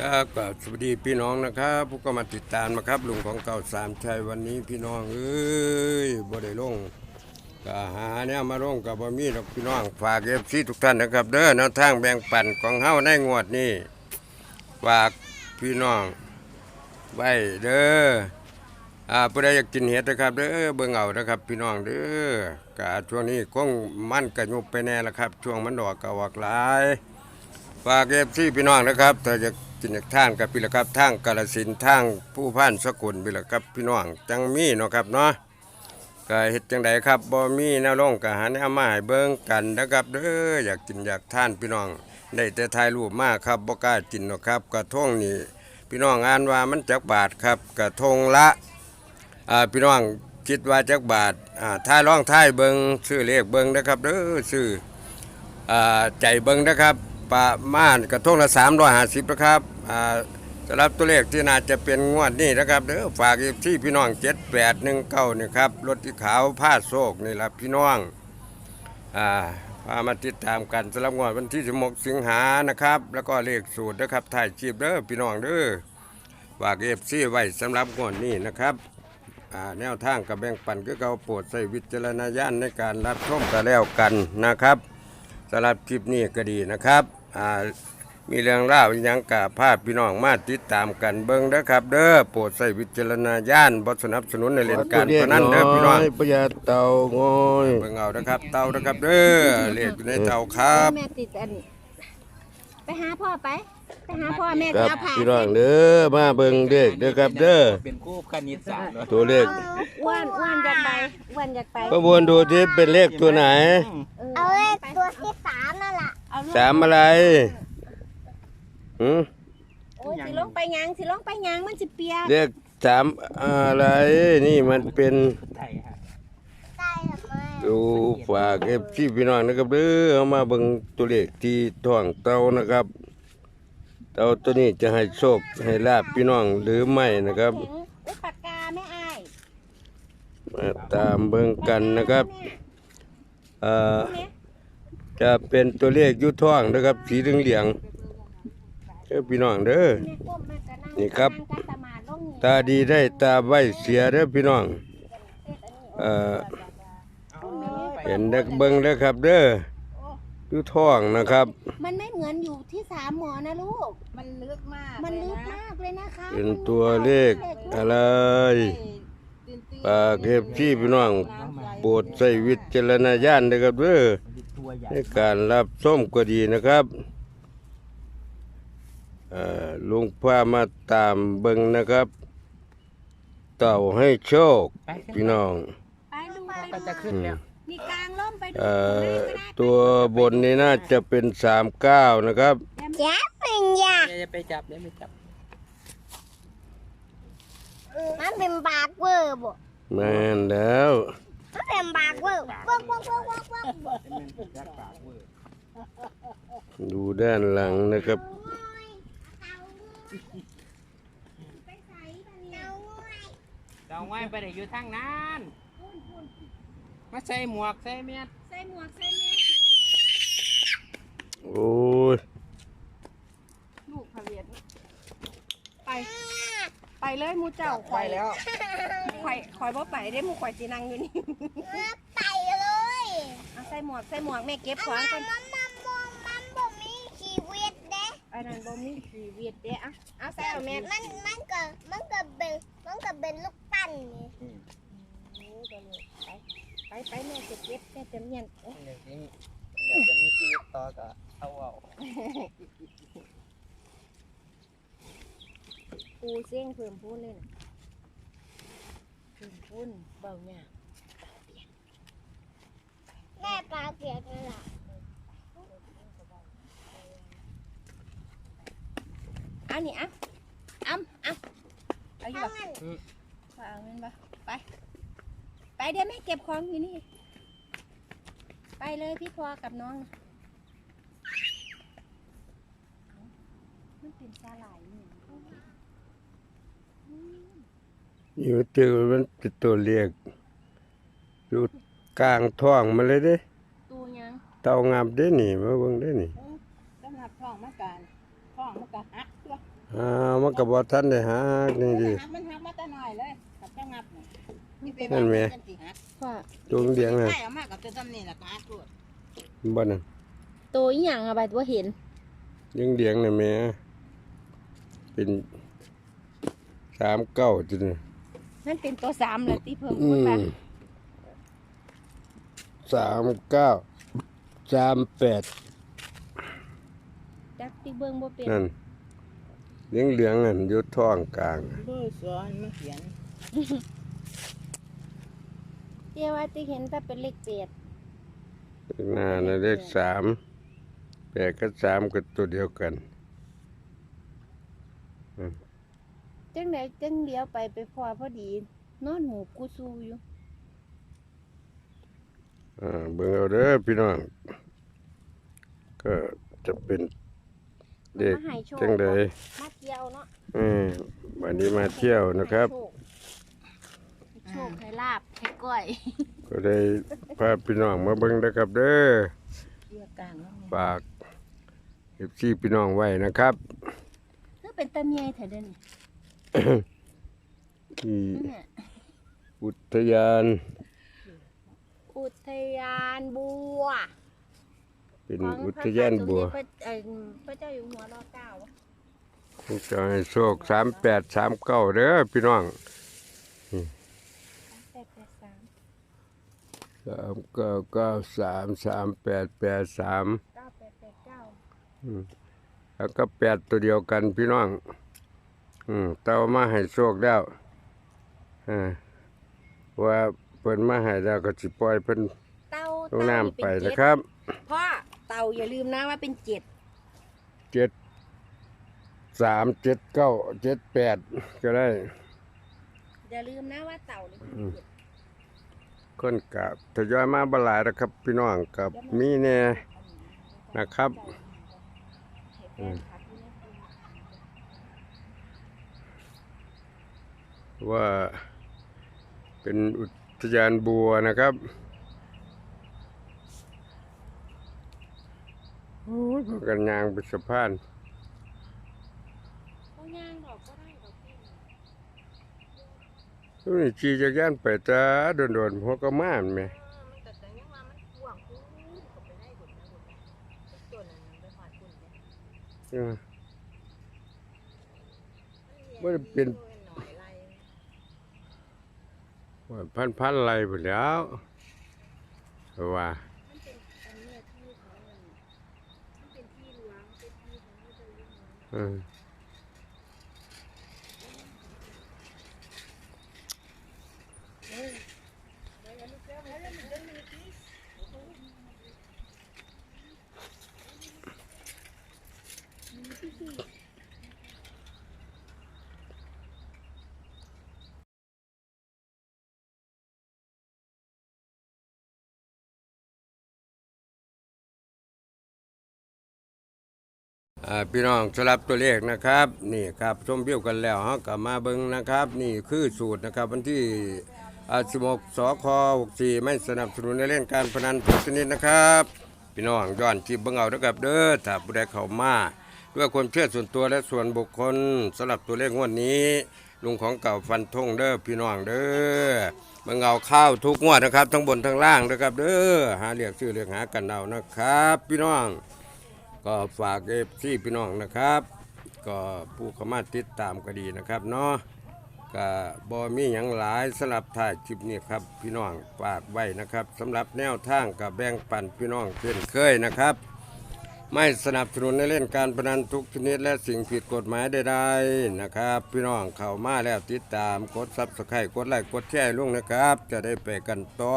ครับก็สวัสดีพี่น้องนะครับผู้ก็มาติดตามนะครับลุงของเก่าสามชัยวันนี้พี่น้องเอ้ยบ่ได้ลงก็หาเนี่ยมาลงกับบ่มีดอกพี่น้องฝากเอฟซีทุกท่านนะครับ เด้อแนวทางแบ่งปันของเฮาในงวดนี้ฝากพี่น้องไว้เด้ออ่าผู้ใดอยากกินเห็ดนะครับเด้อเบิ่งเอานะครับ พี่น้องเด้อกะช่วงนี้คงมันกระยุบไปแน่ละครับ ช่วงมันดอกก็ออกหลายฝากเอฟซีพี่น้องนะครับถ้าจะกิ นจากทางกับพี่ละครับทางกาลสินธุ์ทางผู้พันสกุลพี่ละครับพี่น้องจังมีเนาะครับเนาะก็เฮ็ดจังใดครับบ่มีแนวลงก็หาแนวมาให้เบิ่งกันนะครับเด้ออยากกินอยากทานพี่น้องได้แต่ถ่ายรูปมากครับบ่กล้ากินเนาะครับกระทงนี่พี่น้องอ่านว่ามันจักบาทครับกระทงละอ่าพี่น้องคิดว่าจักบาทอ่าถ้าลองทายเบิ่งซื้อเลขเบิ่งนะครับเด้อซื้ออ่าใจเบิ้งนะครับประมาณกระทงละ350นะครับ สำหรับตัวเลขที่น่าจะเป็นงวดนี้นะครับเด้อฝากอีกที่พี่น้อง7819นี่ครับรถที่ขาวผ้าโศกนี่แหละพี่น้องอ่าพามาติดตามกันสำหรับงวดวันที่16สิงหานะครับ แล้วก็เลขสูตรนะครับถ่ายชีพเด้อพี่น้องเด้อฝากเอฟซีไว้สำหรับงวดนี้นะครับอ่าแนวทางกับแบ่งปันก็เขาโปรดใส่วิจารณญาณในการรับชมกันแล้วกันนะครับสำหรับคลิปนี้ก็ดีนะครับอ่า มีเรื่องเล่าอิหยังกะภาพพี่น้องมาติดตามกันเบิ้งเด้อครับ เด้อโปรดใส่วิจารณญาณบสนับสนุนในเล่นการพนันเด้อพี่น้องประหยัดเตางอยเบิ่งเอานะครับ เตานะครับเด้อเลขอยู่ในเต่าครับแม่ติดอันไปหาพ่อไปไปหาพ่อแม่ครับเอาผ่าพี่น้องเด้อมาเบิ่งเด็กเด้อครับเด้อเป็นคู่คณิตศาสตร์ตัวเลขอ้วนอ้วนอยากไปอ้วนอยากไปประมวลดูที่เป็นเลขตัวไหน เอาเลขตัวที่สามนั่นแหละเอาลูกสามอะไร หืมโอ้ยสิลงไปยังสิลงไปยังมันสิเปียกเลขสามอะไรนี่มันเป็นไทยฮะดูฝากเอฟซีพี่น้องนะครับเด้อเอามาเบิ่งตัวเลขที่ท้องเตานะครับ เตาตัวนี้จะให้โชคให้ลาบพี่น้องหรือไม่นะครับเห็นอุยปากกาแม่อายมาตามเบิ่งกันนะครับเอ่อแม่จะเป็นตัวเลขอยุท้องนะครับ สีเหลืองเหลืองๆเด้ อพี่น้องเด้อแม่ก้มแม่ก็นั่งนี่ครับนั่งกัตมาลงนี่ตาดีได้ตาไว้เสียเด้อพี่น้อง เอ่อ เห็นเด็กเบิ่งเด้อครับเด้ออยุท้องนะครับมันไม่เหมือนอยู่ที่สามหมอนะลูก มันลึกมากมันลึกมากเลยนะคะเป็นตัวเลขอะไรปากเก็บที่พี่น้องโปรดใส่วิจารณญาณเด้อครับเด้อเป็นตัวใหญ่ในการรับส้มก็ดีนะครับเอ่อ ลุงพามาตามเบิ่งนะครับ เต่าให้โชคไปขึ้นพี่น้องไปดูไปก็ดูจะขึ้นแล้วมีกลางร่มไปดูเอ่อก็ได้ตัวบนนี่น่าจะเป็นสามเก้านะครับจ๊ะเป็นยาอย่าไปจับอย่าไปจับมันเป็นบากเวอร์บ่แม่นแล้วมันเป็นบากเวอร์เวิร์กเวิร์กเวิร์กเวิร์กเวิร์กเป็นยักษ์ปากเวอร์ดูด้านหลังนะครับ ไปใส่บันนี้เราง่ายไปได้อยู่ทางนั้นมาใส่หมวกใส่เมียดใส่หมวกใส่แมสโอ้ยลูกพะเวียนไป ไปเลยหมูเจ้าไปแล้วข่อยข่อยบ่ไปได้หมูข่อยสินั่งอยู่นี่ ไปเลยเอาใส่หมวกใส่หมวกแม่เก็บของก่อนมันมันมัน อันนั้นบ่มีชีวิตเด้อะเอาใส่เอาแม่มันมันก็มันก็เป็นมันก็เป็นลูกปั้นนี่ไปไปแม่จะเก็บแม่จะเมียนเอ้ยเดี๋ยวนี้เดี๋ยวจะมีชีวิตต่อก็เอาเอาปูเสียงเพิ่มพูนเลยน่ะเพิ่มพูนเบาหยาแม่ปลาเปียกนั่นแหละ อานี่อะอ้ำอะเอาอยู่ถ้าบ่งั้นเอาเงินบ่ไป ไปเดี๋ยวแม่เก็บของอยู่นี่ ไปเลยพี่พอกับน้องน่ะเอามันเป็นสาหร่ายนี่อยู่เจอมันเป็นตัวเลขอยู่กลางท้องมาเลยเด้ตูยังเต่างามเด้นี่มาเบิ่งเด้นี่สำหรับท้องมาการท้องมันก็หัก ตัวอ่ามันก็บ่ทันได้หานี่ดิหักมันหักมาแต่น้อยเลยกับเจ้างับนี่นี่นั่นแหมเป็สิหักว่าตัวเลี้ยงน่ะใช่เอามากับตัวซ้ำนี่แหละก็หักตัวบ่นั่นตัวอีหยังอะใบตัวเห็นเลี้ยงเลี้ยงน่ะแม่เป็นสามเก้าจุดนี่นั่นเป็นตัวสามเลยที่เพิ่มอืพูดไปมสามเก้าสามแปดจักที่เบิ่งบ่เป็นนั่น เลี้ยงเลี้ยงนั่นอยู่ท้องกลางเบอร์สอนมาเขียนเจ้าว่าที่เห็นแต่เป็นเลขเจ็ดหน้าน่ะเลขสามแปดกับสามก็ตัวเดียวกันจังไดจังเดียวไปไปพอพอดี นอนหมูกูซูอยู่อ่าเบิ่งเอาเด้อพี่น้องก็จะเป็น เด็กมาให้โชคจังใดมาเที่ยวเนาะเออวันนี้มาเที่ยวนะครับให้โชคให้ลาบให้ก้อยก็ได้พาพี่น้องมาเบิ่งนะครับเด้อเรียกกลางแล้วไงฝากเอฟซีพี่น้องไว้นะครับคือเป็นตาเมียเถอะเด้อนี่ที่เนี่ยอุทยาน อุทยานบัว เป็นของอุพระทยานบัวพระเอ่อพระเจ้าอยู่หัวรอเก้าจะให้โชคสามแปดสามเก้าเด้อพี่น้องแปดแปดสามสามเก้าเก้าสามสามแปดแปดสามเก้าแปดแปดเก้าแล้วก็แปดตัวเดียวกันพี่น้อง อืมเต้ามาให้โชคแล้วอ่าว่าเพิ่นมาให้แล้วก็สิปล่อยเพิ่นเต้าลงเต้าน้ำนี่ไปเป็นนะเจ็ดครับพ่อเต่าอย่าลืมนะว่าเป็นเจ็ดเจ็ดสามเจ็ดเก้าเจ็ดแปดก็ได้ อย่าลืมนะว่าเต่านี่เป็นเจ็ดคนกับทยอยมาบหลายนะครับ พี่น้องกับมีแน่นะครับให้แฟนคลับอยู่ในกลุ่มว่าเป็นอุทยานบัวนะครับโอ้ยพา กันยางไปสะพานเขาย่างดอกก็ได้ดอกที่ทุกนี่ขี่จักรยานไปจ้าโดนๆหัวก็มาแม่มันก็แต่ยังว่ามันกว้างกูก็ไปได้บุญนะบุญนะตัวนั้นไปหอดคุณเนี่ยเออ บ่ได้เป็น หน่อยไรว่าพันๆไรไปแล้วว่า มันเป็นอันเนี้ยที่เขาเงินมันเป็นที่หลวงเป็นที่ของพระเจ้า อ พี่น้องสลับตัวเลขนะครับนี่ครับชมวิวกันแล้วฮากลับมาเบิ่งนะครับ นี่คือสูตรนะครับวันที่16สค64 ไม่สนับสนุนในเล่นการพนันทุกชนิดนะครับ พี่น้องย้อนคลิปเบิ่งเอาด้อครับเด้อถ้าผู้ใดเข้ามาด้วยความเชื่อส่วนตัวและส่วนบุคคลสำหรับตัวเลขงวดนี้ลุงของเก่าฟันธงเด้อพี่น้องเด้อเบิ่งเอาข้าวทุกงวดนะครับ ทั้งบนทั้งล่างนะครับเด้อหาเรียกชื่อเรียกหากันเอานะครับ พี่น้อง ก็ฝากเอฟซีพี่น้องนะครับ ก็ผู้เข้ามาติดตามก็ดีนะครับเนาะก็บ่มีหยังหลายสำหรับถ่ายคลิปนี้ครับพี่น้องฝากไว้นะครับสำหรับแนวทางกับแบ่งปันพี่น้องเช่นเคยนะครับ ไม่สนับสนุนในเล่นการพนันทุกชนิดและสิ่งผิดกฎหมายใดๆนะครับ พี่น้องเข้ามาแล้วติดตามกดซับสไครต์กดไลค์กดแชร์ลุงนะครับ จะได้ไปกันต่อ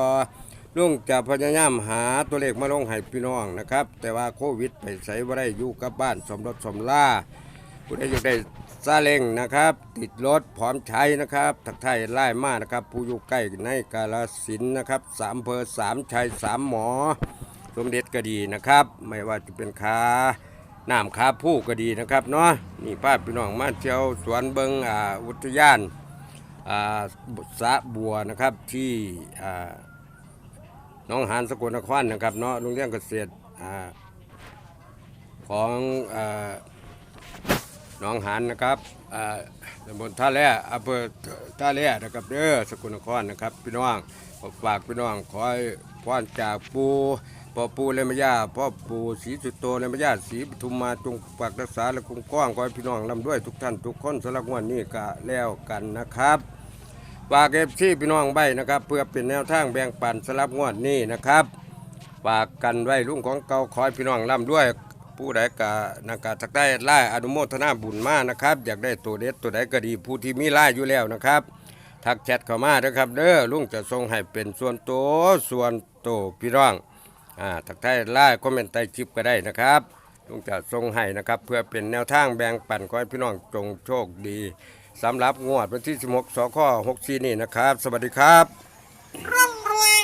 ลุงจะพยายามหาตัวเลขมาลงให้พี่น้องนะครับ แต่ว่าโควิดไปใส่ว่ได้อยู่กับบ้านสมรถสมล่าผู้ใดอยากได้ซาเล้งนะครับ ติดรถพร้อมใช้นะครับทักทายไล่มานะครับ ผู้อยู่ใกล้ในกาลสินนะครับสามเพอสามชัยสามหมอ สมเด็จก็ดีนะครับ ไม่ว่าจะเป็นขาน้ำขาผู้ก็ดีนะครับเนาะนี่ป้าพี่น้องมาเที่ยวสวนเบิงอ่าอุทยานอ่าสะบัวนะครับที่อ่า น้องหานสกลนครนะครับเนาะโรงเรียนเกษตรของอ่าหนองหานนะครับอ่าตำบลท่าแร่อำเภอท่าแร่นะครับเด้อสกลนครนะครับ พี่น้องฝากพี่น้องขอให้พรจากปูพ่อปูเลมยาพ่อปูศรีสุโตเลมยาศรีปทุมมาจงปากรักษาและคุ้มครองขอให้พี่น้องร่ำด้วยทุกท่านทุกคนสำหรับวันนี้ก็แล้วกันนะครับ ฝากเอฟซีพี่น้องใบนะครับ เพื่อเป็นแนวทางแบ่งปันสำหรับงวดนี้นะครับฝากกันไว้ลุงของเก่าขอให้พี่น้องร่ำด้วยผู้ใดกะนักกะทักได้ไล่อนุโมทนาบุญมากนะครับ อยากได้ตัวเด็ดตัวใดก็ดีผู้ที่มีไล่อยู่แล้วนะครับ ทักแชทเข้ามาเด้อครับเด้อลุงจะส่งให้เป็นส่วนตัวส่วนตัวพี่น้องอ่าทักได้ไล่คอมเมนต์ใต้คลิปก็ได้นะครับลุงจะส่งให้นะครับ เพื่อเป็นแนวทางแบ่งปันขอให้พี่น้องจงโชคดี สำหรับงวดวันที่ 16สค64 นี่นะครับ สวัสดีครับร่ำรวย